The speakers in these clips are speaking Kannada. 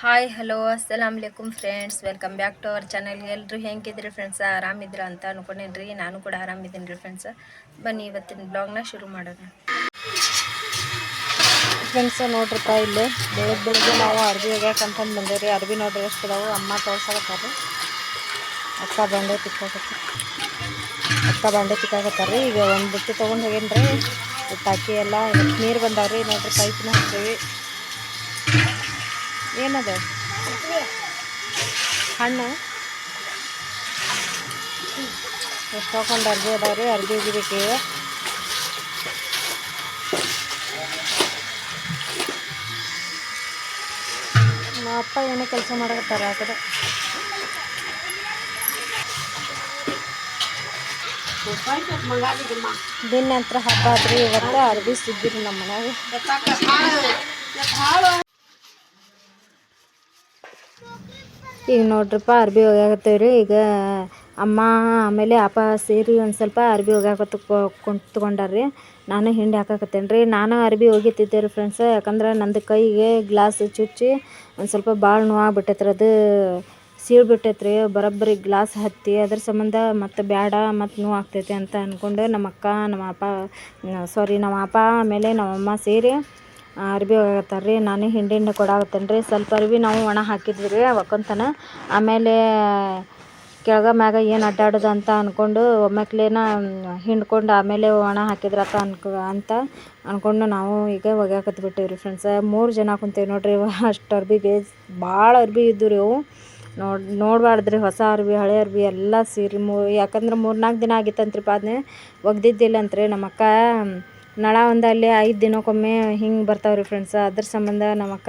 ಹಾಯ್ ಹಲೋ ಅಸ್ಸಲಾಮ್ ಅಲೈಕುಮ್ friends welcome back to our channel ಎಲ್ಲರೂ ಹೆಂಗಿದ್ರಿ ಫ್ರೆಂಡ್ಸ್ ಆರಾಮಿದ್ರ ಅಂತ ಅನ್ಕೊಂಡೇನಿ ರೀ ನಾನು ಕೂಡ ಆರಾಮಿದ್ದೀನಿ ರೀ ಫ್ರೆಂಡ್ಸ್ ಬನ್ನಿ ಇವತ್ತಿನ ಬ್ಲಾಗ್ನ ಶುರು ಮಾಡೋಣ. ಫ್ರೆಂಡ್ಸ್ ನೋಡ್ರಿಪ್ಪ ಇಲ್ಲಿ ಬೆಳಗ್ಗೆ ಬೆಳಗ್ಗೆ ನಾವು ಅರ್ಬಿ ಒಗ್ಯಾಕಂತಂದು ರೀ ಅರ್ಬಿ ನೋಡ್ರಿ ಎಷ್ಟು ಇದಾವೆ ಅಮ್ಮ ತೋರ್ಸಕತ್ತಾರ ಅಕ್ಕ ಬಂಡೆ ತಿಕ್ಕಾಕತ್ತೆ. ಅಕ್ಕ ಬಂಡೆ ರೀ ಈಗ ಒಂದು ಬುಟ್ಟಿ ತೊಗೊಂಡು ಹೋಗೇನ್ರಿ. ಟಾಕಿ ಎಲ್ಲ ನೀರು ಬಂದಾವ್ರಿ. ನೋಡ್ರಿ ಪೈಪ್ನ ಹಾಕ್ತೀವಿ ಏನದ? ಹಣ್ಣು? ಎಷ್ಟು ತೊಗೊಂಡು ಅರ್ಬಿ ರೀ ಅರ್ಬಿ ಒಗಿಬೇಕು ಈಗ ನಮ್ಮ ಅಪ್ಪ ಏನೋ ಕೆಲಸ ಮಾಡಕತ್ತಾರ ಆ ಕಡೆ. ದಿನ ನಂತರ ಹಬ್ಬ ಆದ್ರಿ ಇವತ್ತು, ಅರ್ಬಿ ನಮ್ಮ ಮನ್ಯಾಗ. ಈಗ ನೋಡ್ರಪ್ಪ ಅರ್ಬಿ ಒಗ್ಯಾಕತ್ತೇವ್ರಿ ಈಗ ಅಮ್ಮ ಆಮೇಲೆ ಅಪ್ಪ ಸೇರಿ ಒಂದು ಸ್ವಲ್ಪ ಅರ್ಬಿ ಒಗ್ಯಾಕತ್ತ ಕುಂತ್ಕೊಂಡಾರ್ರಿ ನಾನು ಹಿಂಡಿ ಹಾಕಾಕತ್ತೇನೆ ರೀ ನಾನು ಅರ್ಬಿ ಒಗಿತಿದ್ದೆ ರೀ ಫ್ರೆಂಡ್ಸ್ ಯಾಕಂದ್ರೆ ನಂದು ಕೈಗೆ ಗ್ಲಾಸ್ ಚುಚ್ಚಿ ಒಂದು ಸ್ವಲ್ಪ ಭಾಳ ನೋವಾಗ್ಬಿಟ್ಟೈತ್ರಿ. ಅದು ಸೀಳ್ಬಿಟ್ಟೈತ್ರಿ. ಬರೋಬ್ಬರಿ ಗ್ಲಾಸ್ ಹತ್ತಿ ಅದ್ರ ಸಂಬಂಧ ಮತ್ತು ಬೇಡ ಮತ್ತು ನೋವು ಆಗ್ತೈತಿ ಅಂತ ಅಂದ್ಕೊಂಡು ನಮ್ಮ ಅಕ್ಕ, ನಮ್ಮ ಅಪ್ಪ ಸಾರಿ ನಮ್ಮ ಅಪ್ಪ ಆಮೇಲೆ ನಮ್ಮ ಅಮ್ಮ ಸೇರಿ ಅರ್ಬಿ ಒಗ್ಯಾಕತ್ತಾರ ರೀ ನಾನು ಹಿಂಡಿ ಹಿಂಡಿ ಕೊಡಾಕತ್ತೇನೆ ರೀ ಸ್ವಲ್ಪ ಅರ್ಬಿ ನಾವು ಒಣ ಹಾಕಿದ್ವಿ ರೀ ಒಕ್ಕಂತನ ಆಮೇಲೆ ಕೆಳಗ ಮ್ಯಾಗ ಏನು ಅಡ್ಡಾಡೋದು ಅಂತ ಅಂದ್ಕೊಂಡು ಒಮ್ಮೆಕ್ಲೇನ ಹಿಂಡ್ಕೊಂಡು ಆಮೇಲೆ ಒಣ ಹಾಕಿದ್ರತ್ತ ಅನ್ಕೊ, ಅಂತ ಅಂದ್ಕೊಂಡು ನಾವು ಈಗ ಒಗ್ಯಾಕತ್ ಬಿಟ್ಟೀವಿ ರೀ ಫ್ರೆಂಡ್ಸ ಮೂರು ಜನ ಕುಂತೀವಿ ನೋಡಿರಿ, ಅಷ್ಟು ಅರ್ಬಿಗೆ ಭಾಳ ಅರ್ಬಿ ಇದ್ದು ರೀ ಅವು. ನೋಡಿ, ನೋಡ್ಬಾರ್ದ್ರಿ ಹೊಸ ಅರ್ಬಿ, ಹಳೆ ಅರ್ಬಿ, ಎಲ್ಲ ಸೀರೆ ಮೂ, ಯಾಕಂದ್ರೆ ಮೂರು ನಾಲ್ಕು ದಿನ ಆಗಿತ್ತಂತ್ರಿಪ್ಪ ಅದನ್ನೇ ಒಗ್ದಿದ್ದಿಲ್ಲ ಅಂತ ನಮ್ಮ ಅಕ್ಕ ನಳ ಒಂದು ಅಲ್ಲಿ ಐದು ದಿನಕ್ಕೊಮ್ಮೆ ಹಿಂಗೆ ಬರ್ತಾವ್ರಿ ಫ್ರೆಂಡ್ಸ್ ಅದ್ರ ಸಂಬಂಧ ನಮ್ಮಕ್ಕ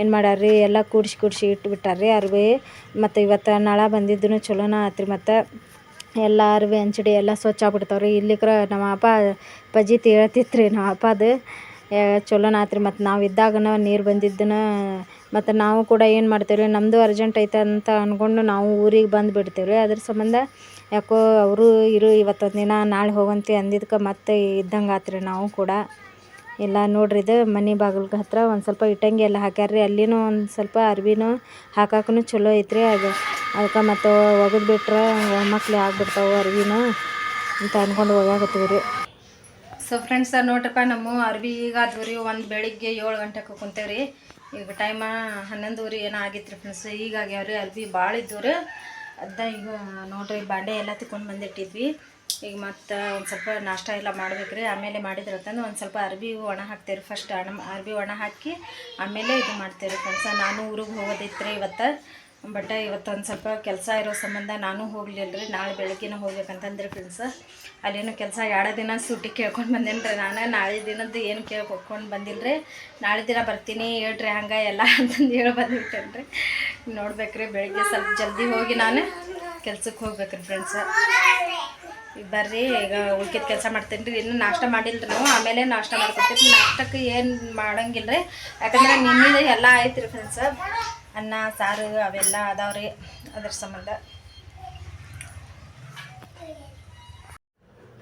ಏನು ಮಾಡ್ಯಾರ್ರಿ, ಎಲ್ಲ ಕೂಡ್ಸಿ ಕೂಡ್ಸಿ ಇಟ್ಬಿಟ್ಟಾರ್ರಿ ಅರ್ವಿ. ಮತ್ತು ಇವತ್ತು ನಳ ಬಂದಿದ್ದು ಚಲೋನ ಆತ್ರಿ ಮತ್ತು ಎಲ್ಲ ಅರ್ವಿ ಹಂಚಡಿ ಎಲ್ಲ ಸ್ವಚ್ಛ ಆಗ್ಬಿಡ್ತಾವ್ರಿ. ಇಲ್ಲಿಕ್ರ ನಮ್ಮ ಅಪ್ಪ ಪಜ್ಜಿ ತೇಳ್ತಿತ್ತು ನಮ್ಮ ಅಪ್ಪ ಅದು ಚಲೋನ ಆತ್ರಿ ಮತ್ತು ನಾವು ಇದ್ದಾಗನ ನೀರು ಬಂದಿದ್ದನ ಮತ್ತು ನಾವು ಕೂಡ ಏನು ಮಾಡ್ತೇವೆ ರೀ ನಮ್ಮದು ಅರ್ಜೆಂಟ್ ಐತೆ ಅಂತ ಅಂದ್ಕೊಂಡು ನಾವು ಊರಿಗೆ ಬಂದು ಬಿಡ್ತೇವೆ ರೀ ಅದ್ರ ಸಂಬಂಧ ಯಾಕೋ ಅವರು ಇರು ಇವತ್ತೊಂದು ದಿನ ನಾಳೆ ಹೋಗಂತಿ ಅಂದಿದ್ದಕ್ಕೆ ಮತ್ತೆ ಇದ್ದಂಗೆ ಆತ್ರಿ ನಾವು ಕೂಡ. ಎಲ್ಲ ನೋಡ್ರಿ ಇದು ಮನೆ ಬಾಗಿಲ್ಗೆ ಹತ್ರ ಒಂದು ಸ್ವಲ್ಪ ಇಟ್ಟಂಗಿ ಎಲ್ಲ ಹಾಕ್ಯಾರ ರೀ ಅಲ್ಲಿನೂ ಒಂದು ಸ್ವಲ್ಪ ಅರ್ವಿನೂ ಹಾಕಾಕೂ ಚಲೋ ಐತ್ರಿ ಅದು. ಅದಕ್ಕೆ ಮತ್ತು ಒಗದು ಬಿಟ್ರೆ ಮಕ್ಳು ಆಗ್ಬಿಡ್ತಾವೆ ಅರ್ವಿನೂ ಅಂತ ಅಂದ್ಕೊಂಡು ಹೋಗ್ಯಾಕತ್ತೀವಿ ರೀ ಸೊ ಫ್ರೆಂಡ್ಸ್ ನೋಡ್ರಪ್ಪ ನಮ್ಮ ಅರ್ವಿ ಈಗ ಆದ್ವು ರೀ ಒಂದು ಬೆಳಿಗ್ಗೆ ಏಳು ಗಂಟೆಗೆ ಕುಂತೇವೆ ರೀ ಈಗ ಟೈಮ ಹನ್ನೊಂದುವರೆ ಏನೋ ಆಗಿತ್ತು ರೀ ಫ್ರೆಂಡ್ಸ್ ಈಗ ಆಗ್ಯಾವ್ರಿ ಅರ್ವಿ ಭಾಳ ಇದ್ದವು ರೀ ಅದ ಈಗ ನೋಡ್ರಿ ಬಾಂಡೆ ಎಲ್ಲ ತಿಕ್ಕೊಂಡು ಬಂದಿಟ್ಟಿದ್ವಿ. ಈಗ ಮತ್ತು ಒಂದು ಸ್ವಲ್ಪ ನಾಷ್ಟ ಎಲ್ಲ ಮಾಡ್ಬೇಕು ರೀ ಆಮೇಲೆ ಮಾಡಿದ್ರತ್ತಂದು ಒಂದು ಸ್ವಲ್ಪ ಅರ್ಬಿ ಒಣ ಹಾಕ್ತೇವೆ ಫಸ್ಟ್ ಅಣ ಅರ್ಬಿ ಒಣ ಹಾಕಿ ಆಮೇಲೆ ಇದು ಮಾಡ್ತೇವೆ ಫ್ರೆಂಡ್ಸ ನಾನು ಊರಿಗೆ ಹೋಗೋದಿತ್ತು ರೀ ಇವತ್ತು. ಬಟ್ ಇವತ್ತು ಒಂದು ಸ್ವಲ್ಪ ಕೆಲಸ ಇರೋ ಸಂಬಂಧ ನಾನು ಹೋಗಲಿಲ್ಲ ರೀ ನಾಳೆ ಬೆಳಗ್ಗೆನ ಹೋಗ್ಬೇಕಂತಂದ್ರೆ ಫ್ರೆಂಡ್ಸ್ ಅಲ್ಲೇನು ಕೆಲಸ ಎರಡು ದಿನ ಸೂಟಿ ಕೇಳ್ಕೊಂಡು ಬಂದೇನಿ ರೀ ನಾನು. ನಾಳೆ ದಿನದ್ದು ಏನು ಕೇಳ್ಕೊಂಡು ಬಂದಿಲ್ಲ ರೀ ನಾಳೆ ದಿನ ಬರ್ತೀನಿ ಹೇಳ್ರಿ ಹಂಗೆ ಎಲ್ಲ ಅಂತಂದು ಹೇಳಿ ಬಂದ್ಬಿಟ್ಟೇನೆ ರೀ ನೋಡ್ಬೇಕ್ರಿ ಬೆಳಗ್ಗೆ ಸ್ವಲ್ಪ ಜಲ್ದಿ ಹೋಗಿ ನಾನು ಕೆಲ್ಸಕ್ಕೆ ಹೋಗ್ಬೇಕ್ರಿ ಫ್ರೆಂಡ್ಸ ಈಗ ಬರ್ರಿ, ಈಗ ಉಳ್ಕಿದ ಕೆಲಸ ಮಾಡ್ತೀನಿ ರೀ ಇನ್ನೂ ನಾಷ್ಟ ಮಾಡಿಲ್ಲ ರೀ ನಾವು. ಆಮೇಲೆ ನಾಷ್ಟ ಮಾಡ್ಕೊತೀವಿ ನಾಷ್ಟಕ್ಕೆ ಏನು ಮಾಡೋಂಗಿಲ್ಲ ರೀ ಯಾಕಂದ್ರೆ ನಿನ್ನೆ ಎಲ್ಲ ಆಯ್ತು ರೀ ಫ್ರೆಂಡ್ಸ ಅನ್ನ, ಸಾರು ಅವೆಲ್ಲ ಅದಾವ್ರಿ ಅದ್ರ ಸಂಬಂಧ.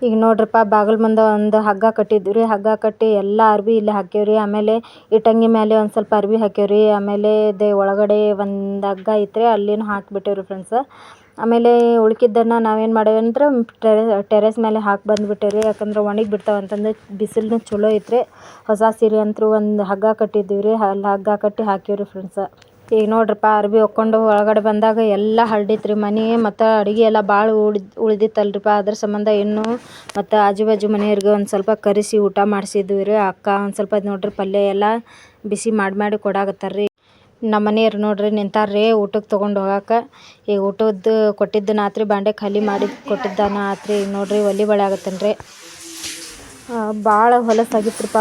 ಈಗ ನೋಡ್ರಪ್ಪ, ಬಾಗಿಲು ಮುಂದೆ ಒಂದು ಹಗ್ಗ ಕಟ್ಟಿದ್ವಿ ಹಗ್ಗ ಕಟ್ಟಿ ಎಲ್ಲ ಅರ್ಬಿ ಇಲ್ಲಿ ಹಾಕೇವ್ರಿ ಆಮೇಲೆ ಇಟ್ಟಂಗಿ ಮೇಲೆ ಒಂದು ಸ್ವಲ್ಪ ಅರ್ಬಿ ಹಾಕೇವ್ರಿ ಆಮೇಲೆ ಇದೆ ಒಳಗಡೆ ಒಂದು ಹಗ್ಗ ಐತ್ರಿ, ಅಲ್ಲಿನೂ ಹಾಕಿಬಿಟ್ಟೇವ್ರಿ ಫ್ರೆಂಡ್ಸ ಆಮೇಲೆ ಉಳ್ಕಿದ್ದನ್ನು ನಾವೇನು ಮಾಡೇವಂದ್ರೆ ಟೆರೆ, ಟೆರೆಸ್ ಮೇಲೆ ಹಾಕಿ ಬಂದುಬಿಟ್ಟೇವ್ರಿ. ಯಾಕಂದ್ರೆ ಒಣಗಿ ಬಿಡ್ತಾವೆ ಅಂತಂದು ಬಿಸಿಲ್ನ ಚಲೋ ಐತ್ರಿ. ಹೊಸ ಸೀರೆ ಅಂತೂ ಒಂದು ಹಗ್ಗ ಕಟ್ಟಿದ್ದೀವಿ ರೀ ಅಲ್ಲಿ ಹಗ್ಗ ಕಟ್ಟಿ ಹಾಕೀವ್ರಿ ಫ್ರೆಂಡ್ಸ ಈಗ ನೋಡ್ರಪ್ಪ, ಅರ್ಬಿ ಒಕ್ಕೊಂಡು ಒಳಗಡೆ ಬಂದಾಗ ಎಲ್ಲ ಹರಡಿತ್ರಿ. ಮನೆ ಮತ್ತು ಅಡುಗೆ ಎಲ್ಲ ಭಾಳ ಉಳಿದ್ ಉಳಿದಿತ್ತಲ್ರಿಪ್ಪ. ಅದ್ರ ಸಂಬಂಧ ಇನ್ನು ಮತ್ತು ಆಜು ಬಾಜು ಮನೆಯವ್ರಿಗೆ ಒಂದು ಸ್ವಲ್ಪ ಕರೆಸಿ ಊಟ ಮಾಡಿಸಿದ್ವಿ ರೀ ಅಕ್ಕ ಒಂದು ಸ್ವಲ್ಪ ನೋಡ್ರಿ, ಪಲ್ಯ ಎಲ್ಲ ಬಿಸಿ ಮಾಡಿ ಮಾಡಿ ಕೊಡಾಕತ್ತಾರ್ರಿ. ನಮ್ಮ ಮನೆಯವ್ರು ನೋಡ್ರಿ ನಿಂತಾರ್ರಿ ಊಟಕ್ಕೆ ತೊಗೊಂಡು ಹೋಗಾಕ. ಈಗ ಊಟದ್ದು ಕೊಟ್ಟಿದ್ದನ್ನ ಆತ್ರಿ ಬಾಂಡೆ ಖಾಲಿ ಮಾಡಿ ಕೊಟ್ಟಿದ್ದಾನ ಆತ್ರಿ ಈಗ ನೋಡ್ರಿ ಒಲಿ ಬಳೆ ಆಗತ್ತನ್ರಿ. ಭಾಳ ಹೊಲಸಾಗಿತ್ತು ರೀಪ್ಪ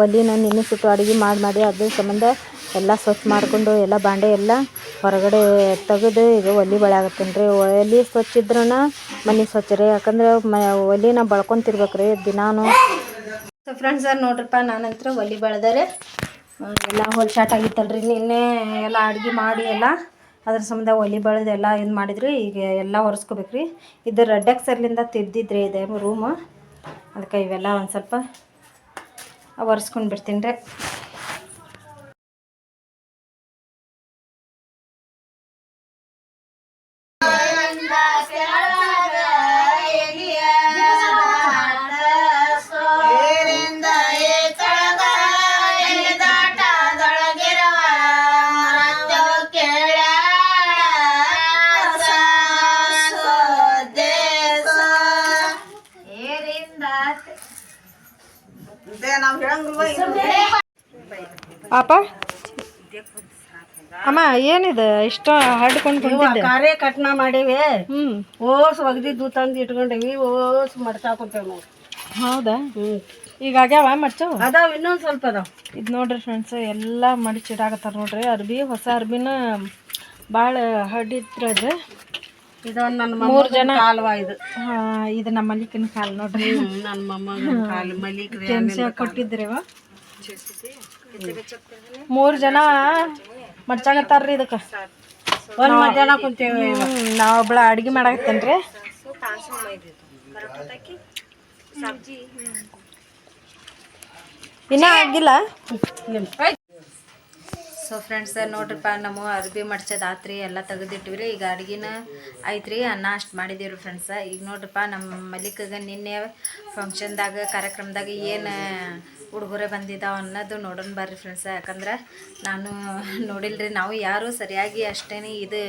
ಒಲಿನ ನೆನೆ ಸುಟ್ಟು ಅಡುಗೆ ಮಾಡಿ ಮಾಡಿ ಅದ್ರ ಸಂಬಂಧ ಎಲ್ಲ ಸ್ವಚ್ಛ ಮಾಡಿಕೊಂಡು ಎಲ್ಲ ಬಾಂಡೆ ಎಲ್ಲ ಹೊರಗಡೆ ತೆಗೆದು ಈಗ ಒಲೆ ಬಳೆ ಆಗತ್ತೇನೆ ರೀ. ಒಲೆ ಸ್ವಚ್ಛ ಇದ್ರೂ ಮನೆ ಸ್ವಚ್ಛ ರೀ. ಯಾಕಂದ್ರೆ ಮ ಒಲೆನ ಬಳ್ಕೊಂತಿರ್ಬೇಕು ರೀ ದಿನಾನು. ಸೊ ಫ್ರೆಂಡ್ಸ್ ನೋಡ್ರಪ್ಪ, ನಾನಂತರ ಒಲೆ ಬೆಳೆದರೆ. ಎಲ್ಲ ಹೊಲ್ಶಾಟ್ ರೀ ನಿನ್ನೆ ಎಲ್ಲ ಅಡುಗೆ ಮಾಡಿ ಎಲ್ಲ ಅದ್ರ ಸಂಬಂಧ ಒಲಿ ಬೆಳೆದು ಎಲ್ಲ ಇದು ಮಾಡಿದ್ರಿ. ಈಗ ಎಲ್ಲ ರೀ ಇದು ರೆಡ್ ಎಕ್ಸರ್ಲಿಂದ ತಿದ್ದಿದ್ರಿ ಇದೆ ರೂಮು ಅದಕ್ಕೆ ಇವೆಲ್ಲ ಒಂದು ಸ್ವಲ್ಪ ಒರೆಸ್ಕೊಂಡು ಬಿಡ್ತೀನಿ ರೀ. ಅಪ್ಪ ಅಮ್ಮ ಏನಿದೆ? ಇಷ್ಟ ಹಡ್ಕೊಂಡು ಕುಂತಿದ್ದೆ ಕಾರ್ಯ ಕಟ್ನ ಮಾಡೇವಿ. ಹ್ಮ್. ಓಸ್ ಒಗ್ದಿದ್ದು ತಂದು ಇಟ್ಕೊಂಡೇವಿ. ಓಸ್ ಮಡ್ತಾ ಕುಂತೇವ್ ನಾವು. ಹೌದಾ? ಈಗ ಆಗ್ಯಾವ ಮಚ್ಚವು ಅದಾವ ಇನ್ನೊಂದು ಸ್ವಲ್ಪ ಅದಾವ. ಇದು ನೋಡ್ರಿ ಫ್ರೆಂಡ್ಸ್ ಎಲ್ಲ ಮಡಿಚಿಡಾಕತ್ತಾರ ನೋಡ್ರಿ. ಅರ್ಬಿ ಹೊಸ ಅರ್ಬಿನ ಭಾಳ ಹಡಿತ್ರ ಅದು ಇದು ನನ್ನ ಮೂರು ಜನ. ಕಾಲ್ವಾ ಇದು. ಹಾ, ಇದು ನಮ್ಮ ಮಲ್ಲಿಕಿನ ಕಾಲು ನೋಡ್ರಿ. ನನ್ನ ಮೊಮ್ಮಗನ ಕಾಲು. ಮಲ್ಲಿಕ ಕೊಟ್ಟಿದ್ರಿವ ಮೂರು ಜನ ಮಡ್ಚಾಗತ್ತಾರ್ರಿ ಇದಕ್ಕೆ. ಒಂದ್ ಮಧ್ಯಾಹ್ನ ಕುಂತೀವಿ. ನಾವು ಒಬ್ಳ ಅಡ್ಗೆ ಮಾಡಾಕತ್ತೇನ್ರಿ? ಇನ್ನ ಆಗಿಲ್ಲ? ಸೊ ಫ್ರೆಂಡ್ಸ್ ನೋಡ್ರಿಪ್ಪ, ನಮ್ಮ ಅರ್ಬಿ ಮಡ್ಸೋದು ಆತ್ರಿ ಎಲ್ಲ ತೆಗೆದಿಟ್ಟಿವಿ ರೀ ಈಗ ಅಡುಗೆನ ಐತ್ರಿ, ಅನ್ನ ಅಷ್ಟು ಮಾಡಿದೀವಿ ಫ್ರೆಂಡ್ಸ ಈಗ ನೋಡ್ರಿಪ್ಪ, ನಮ್ಮ ಮಲಿಕಗೆ ನಿನ್ನೆ ಫಂಕ್ಷನ್ದಾಗ ಕಾರ್ಯಕ್ರಮದಾಗ ಏನು ಹುಡುಗರೇ ಬಂದಿದ್ದಾವೆ ಅನ್ನೋದು ನೋಡೋಣ ಬರ್ರಿ ಫ್ರೆಂಡ್ಸ ಯಾಕಂದ್ರೆ ನಾನು ನೋಡಿಲ್ರಿ, ನಾವು ಯಾರು ಸರಿಯಾಗಿ ಅಷ್ಟೇ ಇದು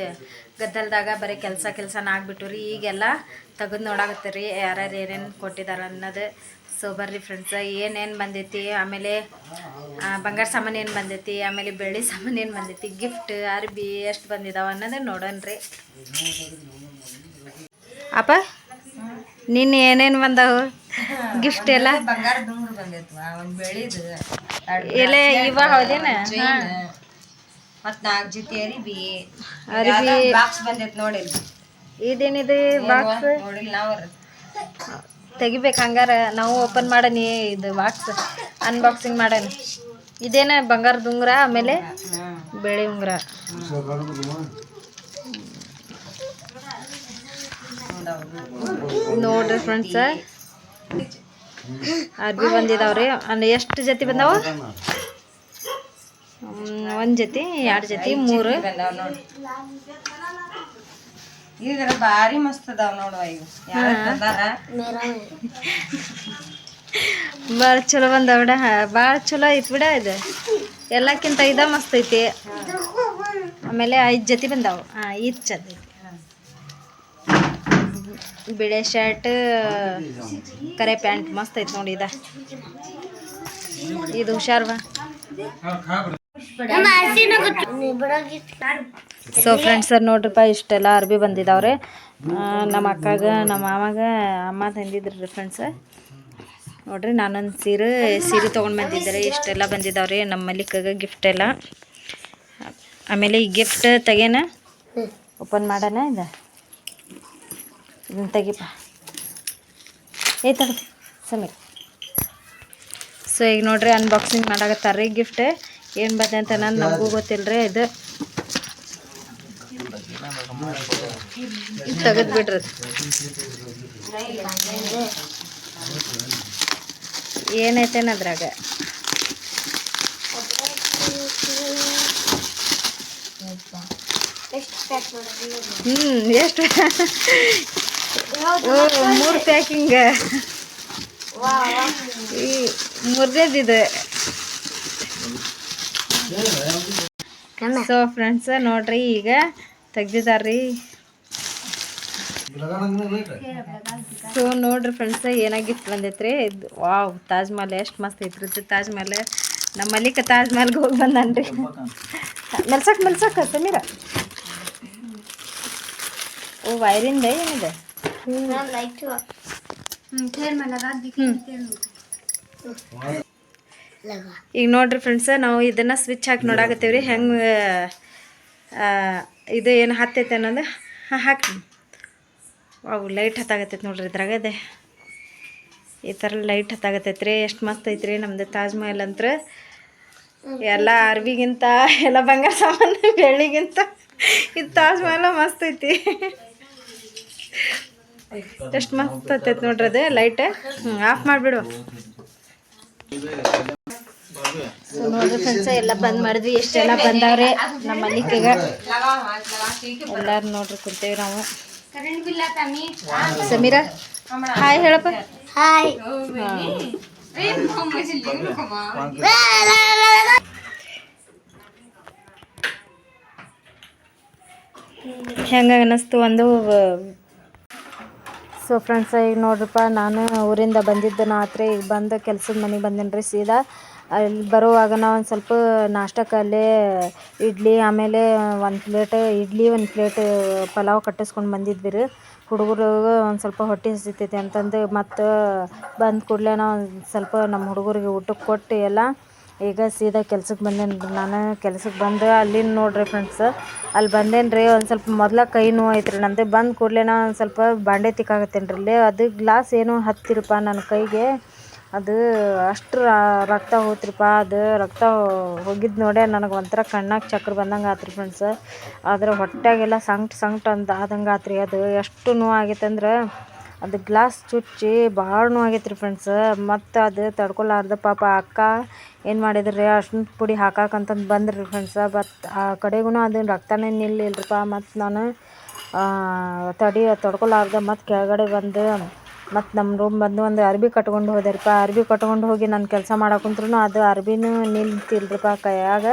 ಗದ್ದಲದಾಗ ಬರೀ ಕೆಲಸ ಕೆಲಸನ ಆಗ್ಬಿಟ್ಟು ರೀ ಈಗೆಲ್ಲ ತೆಗೆದು ನೋಡಾಕತ್ತೀರಿ, ಯಾರ್ಯಾರು ಏನೇನು ಕೊಟ್ಟಿದ್ದಾರೆ ಅನ್ನೋದು ಸೊ ಬರ್ರಿ ಫ್ರೆಂಡ್ಸ ಏನೇನು ಬಂದೈತಿ? ಆಮೇಲೆ ಬಂಗಾರ ಸಾಮಾನು ಏನು ಬಂದೈತಿ? ಆಮೇಲೆ ಬೆಳ್ಳಿ ಸಾಮಾನು ಏನು ಬಂದೈತಿ? ಗಿಫ್ಟ್ ಅರ್ಬಿ ಎಷ್ಟು ಬಂದಿದಾವ ಅನ್ನೋದು ರೀ. ಅಪ್ಪ ನಿನ್ನೆ ಏನೇನು ಬಂದಾವು? ಗಿಫ್ಟ್ ಎಲ್ಲ? ಬಂಗಾರ ದುಂಗ್ರು ಬಂದೈತ್ವ ಒಂದ್ ಬೆಳಿದು ಎಲೆ ಇವ ಹೌದೇನ? ಮತ್ತು ನಾಲ್ಕು ಜೊತೆ ಅರಿಬಿ. ಅರ್ಬಿ. ಬಾಕ್ಸ್ ಬಂದೈತೆ ನೋಡಿಲ್ಲ ಇದೇನಿದೆ ಬಾಕ್ಸ್ ನೋಡಿಲ್ಲ ನಾವ್ರ ತೆಗಿಬೇಕು ಹಂಗಾರ ನಾವು ಓಪನ್ ಮಾಡನಿ ಇದು ಬಾಕ್ಸ್ ಅನ್ಬಾಕ್ಸಿಂಗ್ ಮಾಡನಿ ಇದೇನ ಬಂಗಾರದ ಉಂಗುರ ಆಮೇಲೆ ಬೆಳೆ ಉಂಗುರ. ನೋಡ್ರಿ ಫ್ರೆಂಡ್ಸ ಅರ್ಬಿ ಬಂದಿದಾವ್ರಿ. ಅಂದ್ರೆ ಎಷ್ಟು ಜೊತೆ ಬಂದಾವ? ಒಂದು ಜೊತೆ, ಎರಡು ಜೊತೆ, ಮೂರು. ಇದ್ರ ಬಾರಿ ಮಸ್ತ್ ಅದಾವ ನೋಡುವ ಇವು. ಬಾಳ ತಂದಾರ ಭಾಳ ಚಲೋ ಬಂದಾವ ಬಿಡ. ಭಾಳ ಚಲೋ ಐತಿ ಬಿಡ ಇದು. ಎಲ್ಲಕ್ಕಿಂತ ಇದ ಮಸ್ತ್ ಐತಿ. ಆಮೇಲೆ ಐದು ಜೊತೆ ಬಂದಾವು. ಹಾಂ ಇದು ಚಂದ ಐತಿ. ಬಿಳೆ ಶರ್ಟ್ ಕರೆ ಪ್ಯಾಂಟ್ ಮಸ್ತ್ ಐತಿ ನೋಡಿ ಇದ. ಇದು ಹುಷಾರ್ ಬಾ. ಸೊ ಫ್ರೆಂಡ್ಸ್ ನೋಡ್ರಿಪ್ಪ ಇಷ್ಟೆಲ್ಲ ಅರ್ಬಿ ಬಂದಿದ್ದಾವ್ರಿ ನಮ್ಮ ಅಕ್ಕಾಗ, ನಮ್ಮ ಮಾಮಾಗ, ಅಮ್ಮ ತಂದಿದ್ರಿ ಫ್ರೆಂಡ್ಸ್ ನೋಡ್ರಿ, ನಾನೊಂದು ಸೀರೆ ಸೀರೆ ತೊಗೊಂಡು ಬಂದಿದ್ದಾರೆ. ಇಷ್ಟೆಲ್ಲ ಬಂದಿದ್ದಾವ್ರಿ ನಮ್ಮ ಮಲ್ಲಿಕಾಗ ಗಿಫ್ಟ್ ಎಲ್ಲ. ಆಮೇಲೆ ಈ ಗಿಫ್ಟ್ ತೆಗೇನ? ಓಪನ್ ಮಾಡೋಣ ಇದು? ಇದನ್ನು ತೆಗಿಪ್ಪ ಏ ತಡ ಸಮೀರ್ ಸೊ ಈಗ ನೋಡ್ರಿ ಅನ್ಬಾಕ್ಸಿಂಗ್ ಮಾಡಾಕತ್ತಾರ್ರಿ ಗಿಫ್ಟ್ ಏನು ಬಂದೆ ಅಂತ ನಾನು ನಮಗೂ ಗೊತ್ತಿಲ್ಲರಿ ಇದು. ತೆಗೆದು ಬಿಡ್ರಿ. ಏನೈತೇನ ಅದ್ರಾಗ? ಹ್ಮ್, ಎಷ್ಟು? ಮೂರು ಪ್ಯಾಕಿಂಗ್. ಈ ಮೂರನೇದಿದೆ ಸೊ ಫ್ರೆಂಡ್ಸ್ ನೋಡ್ರಿ ಈಗ ತೆಗ್ದಿದಾರ್ರಿ. ಸೊ ನೋಡ್ರಿ ಫ್ರೆಂಡ್ಸ್ ಏನಾಗಿತ್ತು ಗಿಫ್ಟ್ ಬಂದೈತ್ರಿ? ಇದು ವಾವ್ ತಾಜ್ ಮಹಲ್ ಎಷ್ಟು ಮಸ್ತ್ ಐತ್ರಿ ಇದು ತಾಜ್ ಮಹಲ್ ನಮ್ಮ ಮಲ್ಲಿಕ ತಾಜ್ ಮಹಲ್ಗೆ ಹೋಗಿ ಬಂದನ್ರಿ. ಮೆಲ್ಸಕ್ ಮೆಲ್ಸಕ್ ಸಮೀರ. ಓ ವೈರಿಂದ ಏನಿದೆ? ಈಗ ನೋಡ್ರಿ ಫ್ರೆಂಡ್ಸ್ ನಾವು ಇದನ್ನ ಸ್ವಿಚ್ ಹಾಕಿ ನೋಡಾಕತ್ತೀವ್ರಿ ಹೆಂಗೆ ಇದು ಏನು ಹತ್ತೈತೆ ಅನ್ನೋದು ಹಾಕಿ ಅವು ಲೈಟ್ ಹತ್ತಾಗತ್ತೈತೆ ನೋಡ್ರಿ ಇದ್ರಾಗ ಅದೇ ಈ ಥರ ಲೈಟ್ ಹತ್ತಾಗತ್ತೈತೆ ರೀ. ಎಷ್ಟು ಮಸ್ತ್ ಐತ್ರಿ ನಮ್ದು ತಾಜ್ ಮಹಲ್ ಅಂತ ಎಲ್ಲ ಅರ್ವಿಗಿಂತ, ಎಲ್ಲ ಬಂಗಾರ ಸಾಮಾನು ಬೆಳ್ಳಿಗಿಂತ ಇದು ತಾಜ್ ಮಹಲ್ ಮಸ್ತ್ ಐತಿ. ಎಷ್ಟು ಮಸ್ತ್ ಹತ್ತೈತೆ ನೋಡ್ರಿ ಅದು ಲೈಟ್ ಹ್ಞೂ ಆಫ್ ಮಾಡಿಬಿಡು. ಸೊ ನೋಡ್ರಿ ಫ್ರೆಂಡ್ಸ ಎಲ್ಲ ಬಂದ್ ಮಾಡಿದ್ವಿ. ಎಷ್ಟೆಲ್ಲ ಬಂದಾವ್ರಿ? ನಮ್ಮ ಮಲ್ಲಿಕೆಗ ಎಲ್ಲಾರು ನೋಡ್ರಿ ಕುಂತೇವಿ ನಾವು. ಸಮೀರಾ? ಹಾಯ್ ಹೇಳಪ್ಪ. ಹಾಯ್ ಹೆಂಗ ಅನ್ನಿಸ್ತು ಒಂದು ಸೊ ಫ್ರೆಂಡ್ಸ್ ಈಗ ನೋಡ್ರಪ್ಪ, ನಾನು ಊರಿಂದ ಬಂದಿದ್ದು ನಾತ್ರೆ ಈಗ ಬಂದು ಕೆಲ್ಸದ ಮನೆಗೆ ಬಂದೇನಿ ರೀ ಸೀದಾ. ಅಲ್ಲಿ ಬರುವಾಗ ನಾವು ಒಂದು ಸ್ವಲ್ಪ ನಾಷ್ಟಕ್ಕೆ ಅಲ್ಲೇ ಇಡ್ಲಿ, ಆಮೇಲೆ ಒಂದು ಪ್ಲೇಟ್ ಇಡ್ಲಿ, ಒಂದು ಪ್ಲೇಟ್ ಪಲಾವ್ ಕಟ್ಟಿಸ್ಕೊಂಡು ಬಂದಿದ್ವಿ ರೀ. ಹುಡುಗರು ಒಂದು ಸ್ವಲ್ಪ ಹೊಟ್ಟೆ ಹಸಿತೈತಿ ಅಂತಂದು ಮತ್ತು ಬಂದ ಕೂಡಲೇ ನಾವು ಒಂದು ಸ್ವಲ್ಪ ನಮ್ಮ ಹುಡುಗರಿಗೆ ಊಟಕ್ಕೆ ಕೊಟ್ಟು ಎಲ್ಲ ಈಗ ಸೀದಾ ಕೆಲ್ಸಕ್ಕೆ ಬಂದೇನಿ ರೀ ನಾನು ಕೆಲ್ಸಕ್ಕೆ ಬಂದು ಅಲ್ಲಿಂದ ನೋಡ್ರಿ ಫ್ರೆಂಡ್ಸ್ ಅಲ್ಲಿ ಬಂದೇನೆ ರೀ ಒಂದು ಸ್ವಲ್ಪ ಮೊದಲ ಕೈ ನೋವು ಐತ್ರಿ. ನಂದು ಬಂದ ಕೂಡಲೇ ಒಂದು ಸ್ವಲ್ಪ ಬಾಂಡೆ ತಿಕ್ಕಾಗತ್ತೇನು ರೀ ಅದು ಗ್ಲಾಸ್ ಏನೋ ಹತ್ತಿರಪ್ಪ ನನ್ನ ಕೈಗೆ. ಅದು ಅಷ್ಟು ರಕ್ತ ಹೋತ್ರಿಪ್ಪ ಅದು ರಕ್ತ ಹೋಗಿದ್ದು ನೋಡೇ ನನಗೆ ಒಂಥರ ಕಣ್ಣಾಗ ಚಕ್ರ ಬಂದಂಗೆ ಆತ್ರಿ ಫ್ರೆಂಡ್ಸ್ ಆದ್ರೆ ಹೊಟ್ಟೆಗೆಲ್ಲ ಸಂಕ್ಟ್ ಸಂಕ್ಟ್ ಅಂತ ಆದಂಗೆ ಆತ್ರಿ. ಅದು ಎಷ್ಟು ನೋವು ಆಗೈತಂದ್ರೆ ಅದು ಗ್ಲಾಸ್ ಚುಚ್ಚಿ ಭಾಳ ನೋವಾಗೈತ್ರಿ ಫ್ರೆಂಡ್ಸ ಮತ್ತು ಅದು ತಡ್ಕೊಲಾರ್ದ ಪಾಪ ಅಕ್ಕ ಏನು ಮಾಡಿದ್ರಿ ಅರ್ಶಿನ ಪುಡಿ ಹಾಕಾಕಂತಂದು ಬಂದ್ರಿ ಫ್ರೆಂಡ್ಸ ಬಟ್ ಆ ಕಡೆಗೂ ಅದು ರಕ್ತನೇ ನಿಲ್ಲಿಲ್ರಿಪ್ಪ ಮತ್ತು ನಾನು ತಡಿ, ತಡ್ಕೊಲಾರ್ದ ಮತ್ತು ಕೆಳಗಡೆ ಬಂದು, ಮತ್ತು ನಮ್ಮ ರೂಮ್ ಬಂದು ಒಂದು ಅರ್ಬಿ ಕಟ್ಕೊಂಡು ಹೋದೆರಿಪ್ಪ ಅರ್ಬಿ ಕಟ್ಕೊಂಡು ಹೋಗಿ ನಾನು ಕೆಲಸ ಮಾಡಕ್ಕುಂತ್ರು ಅದು ಅರ್ಬಿನೂ ನಿಲ್ತಿಲ್ರಿಪ್ಪ ಕೈಯಾಗ.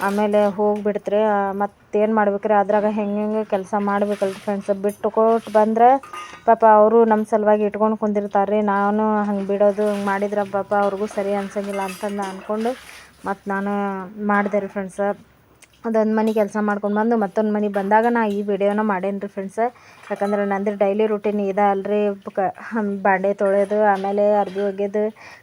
ಆಮೇಲೆ ಹೋಗ್ಬಿಡ್ತ್ರಿ ಮತ್ತೇನು ಮಾಡ್ಬೇಕ್ರಿ? ಅದ್ರಾಗ ಹೆಂಗೆ ಹೆಂಗೆ ಕೆಲಸ ಮಾಡ್ಬೇಕಲ್ರಿ ಫ್ರೆಂಡ್ಸ್ ಬಿಟ್ಟು ಕೊಟ್ಟು ಬಂದ್ರೆ ಪಾಪ ಅವರು ನಮ್ಮ ಸಲುವಾಗಿ ಇಟ್ಕೊಂಡು ಕುಂದಿರ್ತಾರೆ ರೀ ನಾನು ಹಂಗೆ ಬಿಡೋದು, ಹಂಗೆ ಮಾಡಿದ್ರೆ ಪಾಪ ಅವ್ರಿಗೂ ಸರಿ ಅನ್ಸಂಗಿಲ್ಲ ಅಂತಂದು ಅಂದ್ಕೊಂಡು ಮತ್ತು ನಾನು ಮಾಡಿದೆ ರೀ ಫ್ರೆಂಡ್ಸ ಅದೊಂದು ಮನೆ ಕೆಲಸ ಮಾಡ್ಕೊಂಡು ಬಂದು ಮತ್ತೊಂದು ಮನೆ ಬಂದಾಗ ನಾ ಈ ವಿಡಿಯೋನ ಮಾಡೇನಿ ರೀ ಫ್ರೆಂಡ್ಸ ಯಾಕಂದ್ರೆ ನಂದು ಡೈಲಿ ರೂಟೀನ್ ಇದೆ ಅಲ್ರಿ. ಬಾಂಡೆ ತೊಳೆಯೋದು ಆಮೇಲೆ ಅರ್ಬಿ ಒಗೆಯೋದು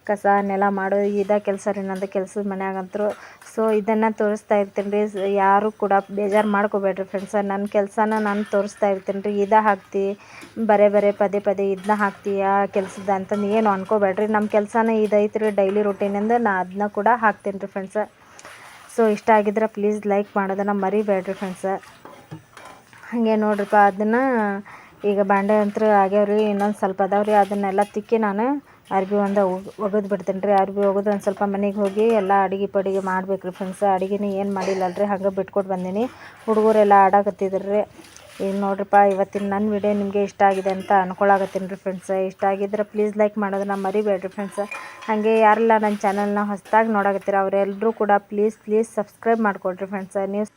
ಕಸ ನೆಲ ಮಾಡೋದು ಇದೇ ಕೆಲಸ ರೀ ನಂದು ಕೆಲ್ಸದ ಮನೆಯಾಗಂತರು. ಸೊ ಇದನ್ನು ತೋರಿಸ್ತಾ ಇರ್ತೀನಿ ರೀ ಯಾರು ಕೂಡ ಬೇಜಾರು ಮಾಡ್ಕೋಬೇಡ್ರಿ ಫ್ರೆಂಡ್ಸ ನನ್ನ ಕೆಲಸನ ನಾನು ತೋರಿಸ್ತಾ ಇರ್ತೀನಿ ರೀ ಇದೇ ಹಾಕ್ತಿ, ಬರೇ ಬರೇ ಪದೇ ಪದೇ ಇದನ್ನ ಹಾಕ್ತೀಯಾ ಕೆಲಸದ ಅಂತಂದು ಏನು ಅನ್ಕೋಬೇಡ್ರಿ. ನಮ್ಮ ಕೆಲಸನ ಇದೈತ್ರಿ ಡೈಲಿ ರುಟೀನಿಂದ ನಾ ಅದನ್ನ ಕೂಡ ಹಾಕ್ತೀನಿ ರೀ ಫ್ರೆಂಡ್ಸ ಸೊ ಇಷ್ಟ ಆಗಿದ್ರೆ ಪ್ಲೀಸ್ ಲೈಕ್ ಮಾಡೋದನ್ನು ಮರಿಬೇಡ್ರಿ ಫ್ರೆಂಡ್ಸ ಹಾಗೆ ನೋಡ್ರಿಪ್ಪ, ಅದನ್ನು ಈಗ ಬಾಂಡೆ ಅಂತೂ ಆಗ್ಯಾವ್ರಿ, ಇನ್ನೊಂದು ಸ್ವಲ್ಪ ಅದಾವ್ರಿ, ಅದನ್ನೆಲ್ಲ ತಿಕ್ಕಿ ನಾನು ಅರ್ಬಿ ಒಂದು ಒಗದು ಬಿಡ್ತೀನಿ ರೀ ಅರ್ಬಿ ಒಗೆದು ಒಂದು ಸ್ವಲ್ಪ ಮನೆಗೆ ಹೋಗಿ ಎಲ್ಲ ಅಡುಗೆ ಪಡಿಗೆ ಮಾಡ್ಬೇಕು ಫ್ರೆಂಡ್ಸ್ ಅಡುಗೆನೇ ಏನು ಮಾಡಿಲ್ಲಲ್ರಿ, ಹಂಗೆ ಬಿಟ್ಕೊಟ್ಟು ಬಂದೀನಿ. ಹುಡುಗರೆಲ್ಲ ಆಡಾಕತ್ತಿದ್ರು. ರೀ ಈಗ ನೋಡ್ರಿಪ್ಪ, ಇವತ್ತಿನ ನನ್ನ ವಿಡಿಯೋ ನಿಮಗೆ ಇಷ್ಟ ಆಗಿದೆ ಅಂತ ಅನ್ಕೊಳಕತ್ತೀನಿ ರೀ ಫ್ರೆಂಡ್ಸ್ ಇಷ್ಟ ಆಗಿದ್ರೆ ಪ್ಲೀಸ್ ಲೈಕ್ ಮಾಡೋದನ್ನ ಮರಿಬೇಡ್ರಿ ಫ್ರೆಂಡ್ಸ್ ಹಾಗೆ ಯಾರೆಲ್ಲ ನನ್ನ ಚಾನಲ್ನ ಹೊಸದಾಗಿ ನೋಡಕತ್ತೀರ ಅವರೆಲ್ಲರೂ ಕೂಡ ಪ್ಲೀಸ್ ಪ್ಲೀಸ್ ಸಬ್ಸ್ಕ್ರೈಬ್ ಮಾಡಿಕೊಡ್ರಿ ಫ್ರೆಂಡ್ಸ್ ನೀವು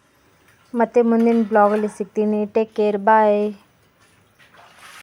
ಮತ್ತೆ ಮುಂದಿನ ಬ್ಲಾಗಲ್ಲಿ ಸಿಗ್ತೀನಿ. Take care bye